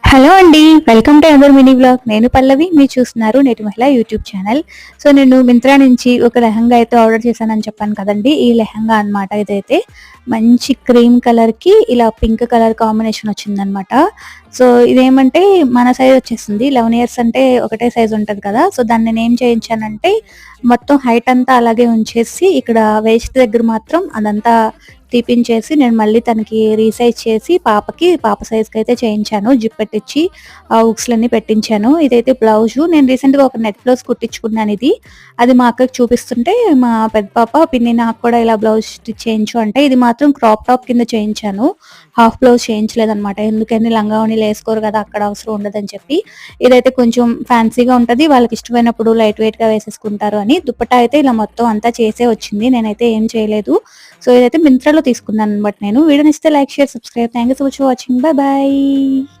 Hello అండి welcome to ever mini blog. నేను పల్లవి మీరు చూస్తున్నారు నేటి మహిళ యూట్యూబ్ ఛానల్. సో నేను మింత్రా నుంచి ఒక లెహంగా అయితే ఆర్డర్ చేశానని చెప్పాను కదండి. ఈ లెహంగా అన్నమాట ఇదైతే. మంచి క్రీమ్ కలర్కి ఇలా పింక్ కలర్ కాంబినేషన్ వచ్చిందనమాట సో ఇదేమంటే మన సైజ్ వచ్చేసింది. లెవెన్ ఇయర్స్ అంటే ఒకటే సైజ్ ఉంటుంది కదా. సో దాన్ని నేను ఏం చేయించానంటే మొత్తం హైట్ అంతా అలాగే ఉంచేసి ఇక్కడ వేస్ట్ దగ్గర మాత్రం అదంతా తీపించేసి నేను మళ్ళీ తనకి రీసైజ్ చేసి పాపకి పాప సైజ్కి అయితే చేయించాను. జిప్ పెట్టించి ఆ ఉక్స్లన్నీ పెట్టించాను. ఇదైతే బ్లౌజ్ నేను రీసెంట్గా ఒక నెట్ బ్లౌజ్ కుట్టించుకున్నాను ఇది. అది మా అక్కకి చూపిస్తుంటే మా పెద్ద పాప పిన్ని నాకు కూడా ఇలా బ్లౌజ్ స్టిచ్ చేయించు. అంటే ఇది మాత్రం క్రాప్ టాప్ కింద చేయించాను. హాఫ్ బ్లౌజ్ చేయించలేదన్నమాట. ఎందుకని లంగావణిలు వేసుకోరు కదా అక్కడ అవసరం ఉండదని చెప్పి. ఇదైతే కొంచెం ఫ్యాన్సీగా ఉంటది. వాళ్ళకి ఇష్టమైనప్పుడు లైట్ వెయిట్గా వేసేసుకుంటారు అని. దుప్పటా అయితే ఇలా మొత్తం అంతా చేసే వచ్చింది. నేనైతే ఏం చేయలేదు. సో ఇదైతే మింత్రాలో తీసుకున్నాను అనమాట నేను. వీడియోని ఇస్తే like share subscribe. Thank you so much for watching. Bye bye.